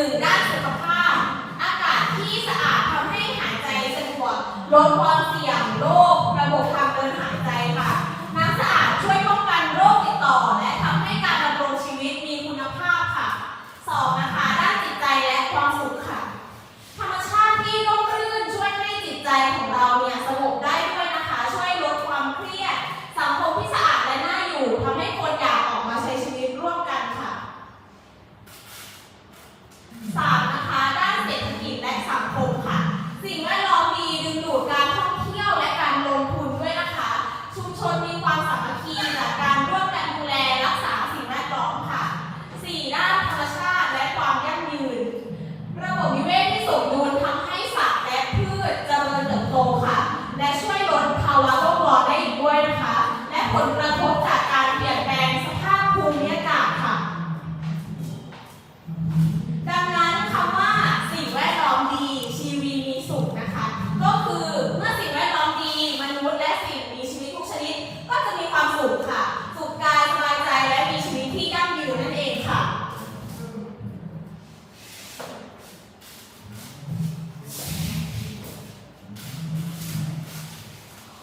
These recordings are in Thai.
นึ่งด้านสุขภาพ อากาศที่สะอาดทำให้หายใจสะดวกลดความเสี่ยง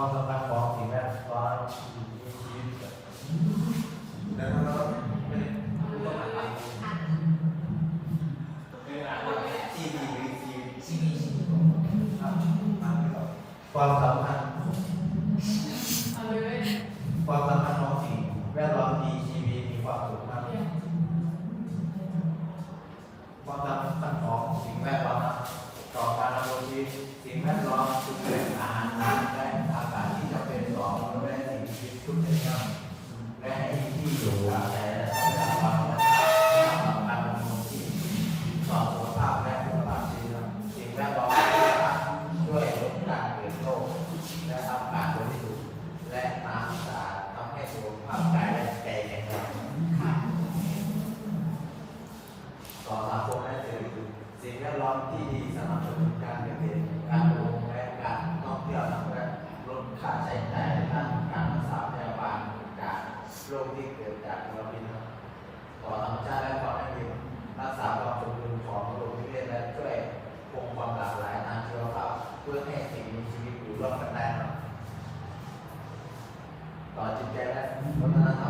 Father, เราก็แปลกต่อจิตใจและวัฒนธรรม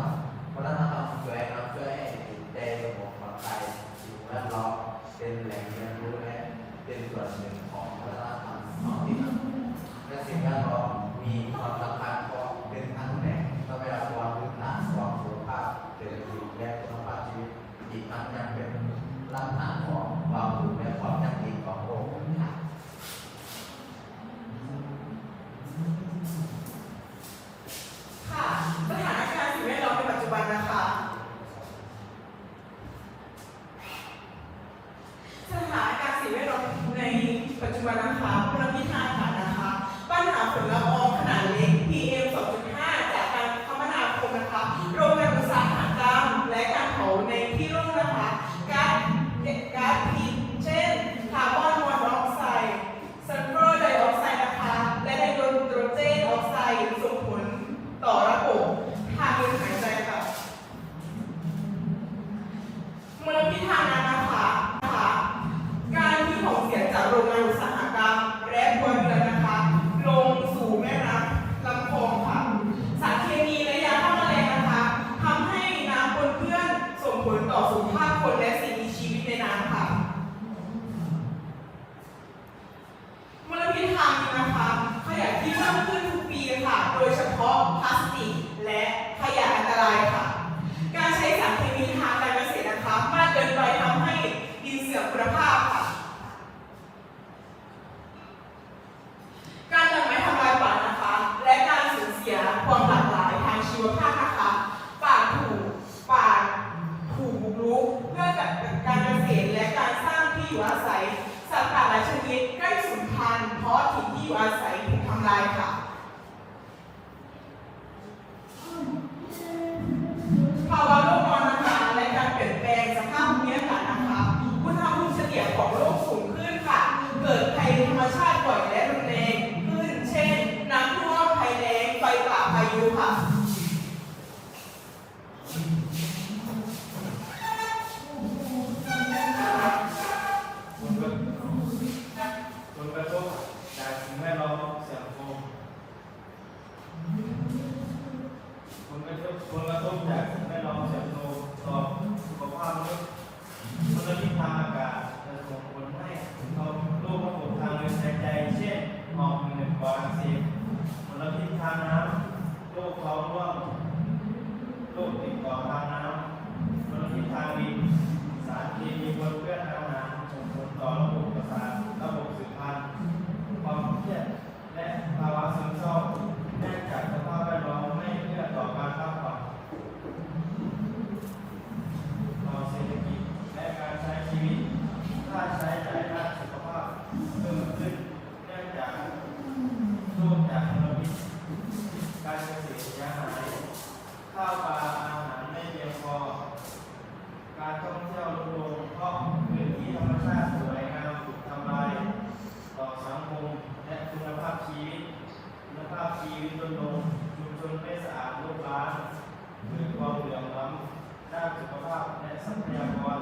sức nhà quan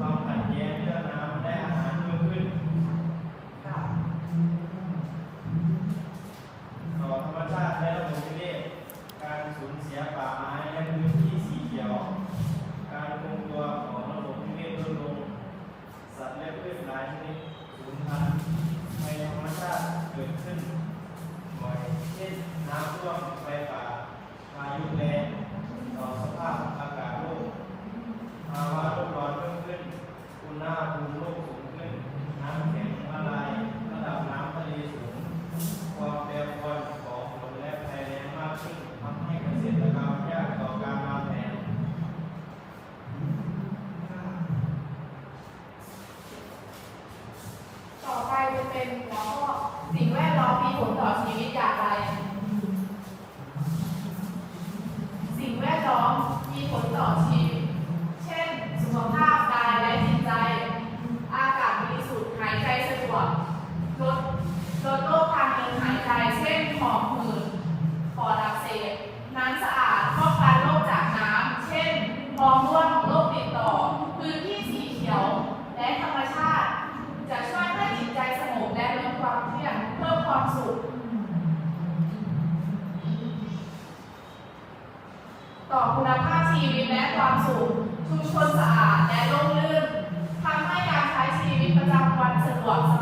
không thành gian đó และความสุข ชุมชนสะอาดและร่มรื่นทำให้การใช้ชีวิตประจำวันสะดวกสบาย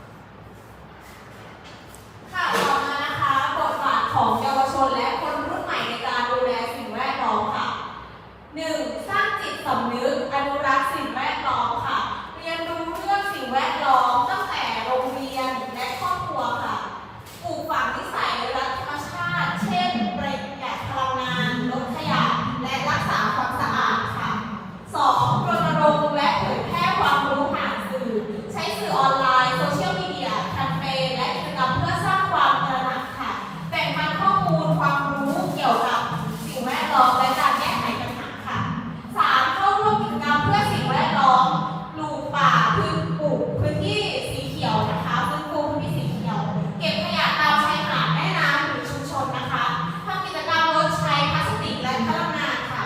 ค่ะต่อมานะคะบทบาทของเยาวชนและคนรุ่นใหม่ในการดูแลสิ่งแวดล้อมค่ะ 1. สร้างจิตสำนึกอนุรักษ์สิ่งแวดล้อมค่ะ เรียนรู้เรื่องสิ่งแวดล้อมตั้งแต่โรงเรียนและครอบครัวค่ะ ปลูกฝังนิสัยรักธรรมชาติ เช่นประหยัดพลังงาน ลดขยะ และรักษาความสะอาดค่ะ 2. รณรงค์และเผยแพร่ความรู้ผ่านสื่อ ใช้สื่อออนไลน์ โซเชียลมีเดียแคมเปญและกิจกรรมเพื่อสร้างความตระหนักค่ะ แบ่งปันข้อมูลความรู้เกี่ยวกับสิ่งแวดล้อมและการแก้ไขปัญหาค่ะ 3. เข้าร่วมกิจกรรมเพื่อสิ่งแวดล้อมปลูกป่าพื้นปลูกพื้นที่สีเขียวนะคะฟื้นฟูพื้นที่สีเขียว เก็บขยะตามชายหาดแม่น้ำหรือชุมชนนะคะทำกิจกรรมลดใช้พลาสติกและพลังงานค่ะ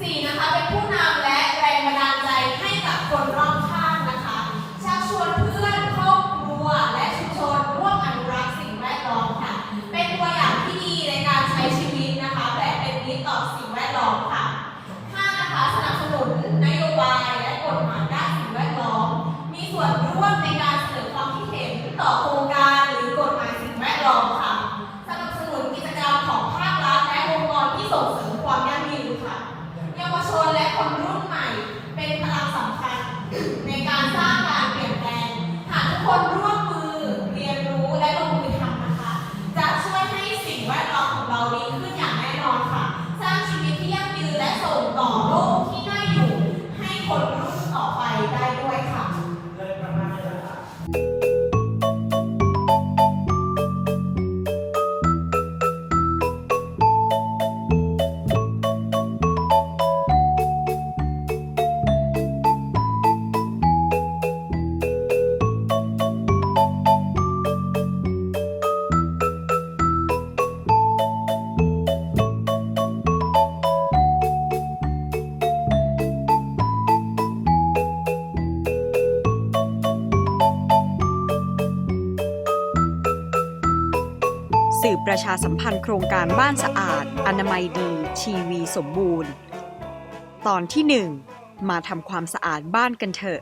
สี่นะคะเป็นผู้นำและแรงบันดาลใจให้กับคนรอบข้างนะคะชักชวนเพื่อนครอบครัวและชุมชนร่วมอนุรักษ์สิ่งแวดล้อมค่ะ เป็นตัวอย่างที่ดีในการใช้ชีวิตนะคะแบบเป็นมิตรต่อสิ่งแวดล้ อมค่ะห้านะคะสนับสนุนนโยบายและกฎหมายด้านสิ่งแวดล้อม มีส่วนร่วมในการเสนอความคิดเห็นต่อโครงการ ประชาสัมพันธ์โครงการบ้านสะอาด อนามัยดี ชีวีสมบูรณ์ ตอนที่1มาทำความสะอาดบ้านกันเถอะ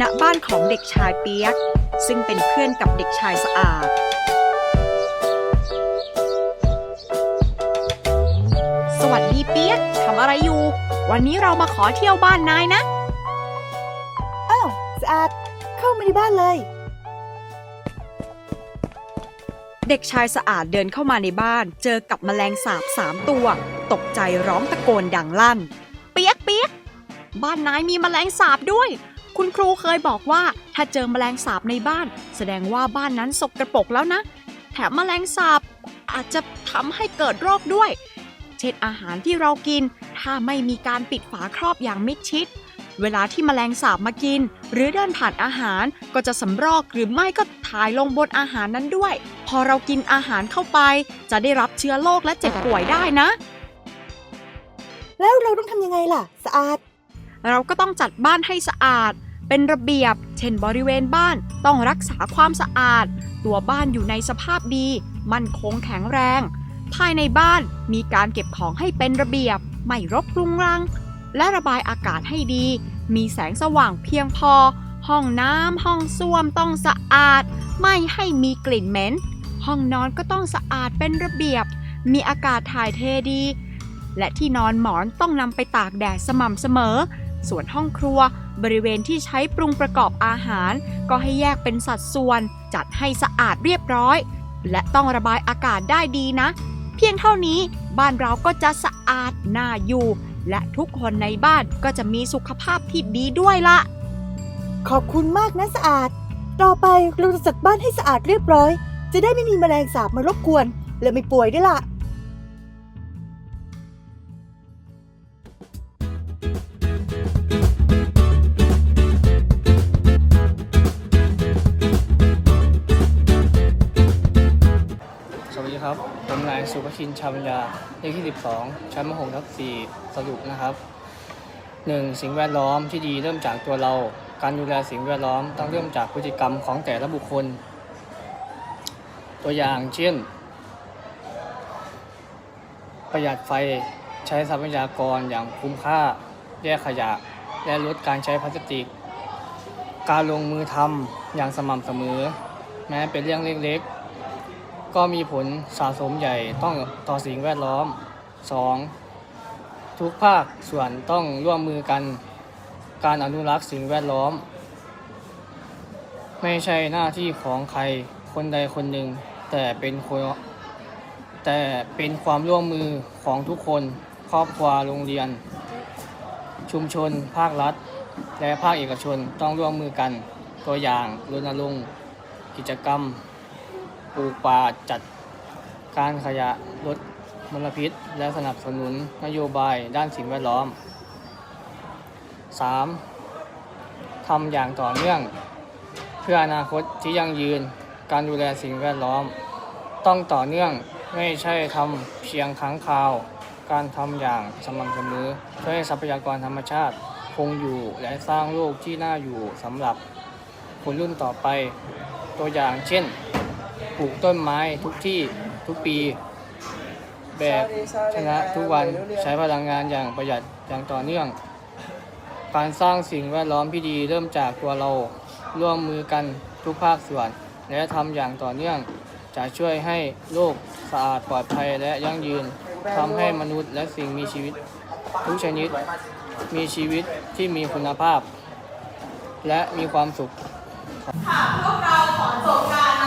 ณบ้านของเด็กชายเปียก ซึ่งเป็นเพื่อนกับเด็กชายสะอาด สวัสดีเปียกทำอะไรอยู่ วันนี้เรามาขอเที่ยวบ้านนายนะ สะอาด เข้ามาในบ้านเลย เด็กชายสะอาดเดินเข้ามาในบ้าน เจอกับแมลงสาบสามตัว ตกใจร้องตะโกนดังลั่น เปียกเปียกบ้านนายมีแมลงสาบด้วย คุณครูเคยบอกว่าถ้าเจอแมลงสาบในบ้าน แสดงว่าบ้านนั้นสกรปรกแล้วนะ แถมแมลงสาบอาจจะทำให้เกิดโรคด้วย เช่นอาหารที่เรากิน ถ้าไม่มีการปิดฝาครอบอย่างมิดชิด เวลาที่แมลงสาบมากิน หรือเดินผ่านอาหารก็จะสำรอกหรือไม่ก็ถ่ายลงบนอาหารนั้นด้วย พอเรากินอาหารเข้าไป จะได้รับเชื้อโรคและเจ็บป่วยได้นะ แล้วเราต้องทำยังไงล่ะ สะอาด เราก็ต้องจัดบ้านให้สะอาด เป็นระเบียบ เช่นบริเวณบ้านต้องรักษาความสะอาด ตัวบ้านอยู่ในสภาพดี มั่นคงแข็งแรง ภายในบ้านมีการเก็บของให้เป็นระเบียบ ไม่รกรุงรัง และระบายอากาศให้ดี มีแสงสว่างเพียงพอ ห้องน้ำห้องส้วมต้องสะอาด ไม่ให้มีกลิ่นเหม็น ห้องนอนก็ต้องสะอาดเป็นระเบียบ มีอากาศถ่ายเทดี และที่นอนหมอนต้องนำไปตากแดดสม่ำเสมอ ส่วนห้องครัวบริเวณที่ใช้ปรุงประกอบอาหาร ก็ให้แยกเป็นสัดส่วน จัดให้สะอาดเรียบร้อย และต้องระบายอากาศได้ดีนะ พียงเท่านี้บ้านเราก็จะสะอาดน่าอยู่ และทุกคนในบ้านก็จะมีสุขภาพที่ดีด้วยละ ขอบคุณมากนะสะอาด ต่อไปเราจะจัดบ้านให้สะอาดเรียบร้อย จะได้ไม่มีแมลงสาบมารบกวน และไม่ป่วยด้วยล่ะ นายสุภชินชาบัญญาเลขที่ 12 ชั้นม .6 ทับ4สรุปนะครับ 1. สิ่งแวดล้อมที่ดีเริ่มจากตัวเรา การดูแลสิ่งแวดล้อมต้องเริ่มจากพฤติกรรมของแต่ละบุคคล ตัวอย่างเช่น ประหยัดไฟใช้ทรัพยากรอย่างคุ้มค่า แยกขยะ และลดการใช้พลาสติก การลงมือทำอย่างสม่ำเสมอ แม้เป็นเรื่องเล็ก ก็มีผลสะสมใหญ่ต้องต่อสิ่งแวดล้อม 2. ทุกภาคส่วนต้องร่วมมือกันการอนุรักษ์สิ่งแวดล้อม ไม่ใช่หน้าที่ของใครคนใดคนหนึ่ง แต่เป็นคนแต่เป็นความร่วมมือของทุกคนครอบครัวโรงเรียน ชุมชน ภาครัฐ และภาคเอกชนต้องร่วมมือกัน ตัวอย่างรณรงค์กิจกรรม ปลูกป่าจัดการขยะลดมลพิษ และสนับสนุนนโยบายด้านสิ่งแวดล้อม 3. ทำอย่างต่อเนื่อง เพื่ออนาคตที่ยั่งยืนการดูแลสิ่งแวดล้อม ต้องต่อเนื่องไม่ใช่ทำเพียงครั้งคราว การทำอย่างสม่ำเสมอเพื่อให้ทรัพยากรธรรมชาติคงอยู่และสร้างโลกที่น่าอยู่สำหรับคนรุ่นต่อไปตัวอย่างเช่น ปลูกต้นไม้ทุกที่ทุกปี แบบชนะทุกวันใช้พลังงานอย่างประหยัดอย่างต่อเนื่อง การสร้างสิ่งแวดล้อมที่ดีเริ่มจากตัวเราร่วมมือกันทุกภาคส่วน และทำอย่างต่อเนื่อง จะช่วยให้โลกสะอาดปลอดภัยและยั่งยืนทำให้มนุษย์และสิ่งมีชีวิต ทุกชนิดมีชีวิตที่มีคุณภาพ และมีความสุขค่ะพวกเราขอจบการ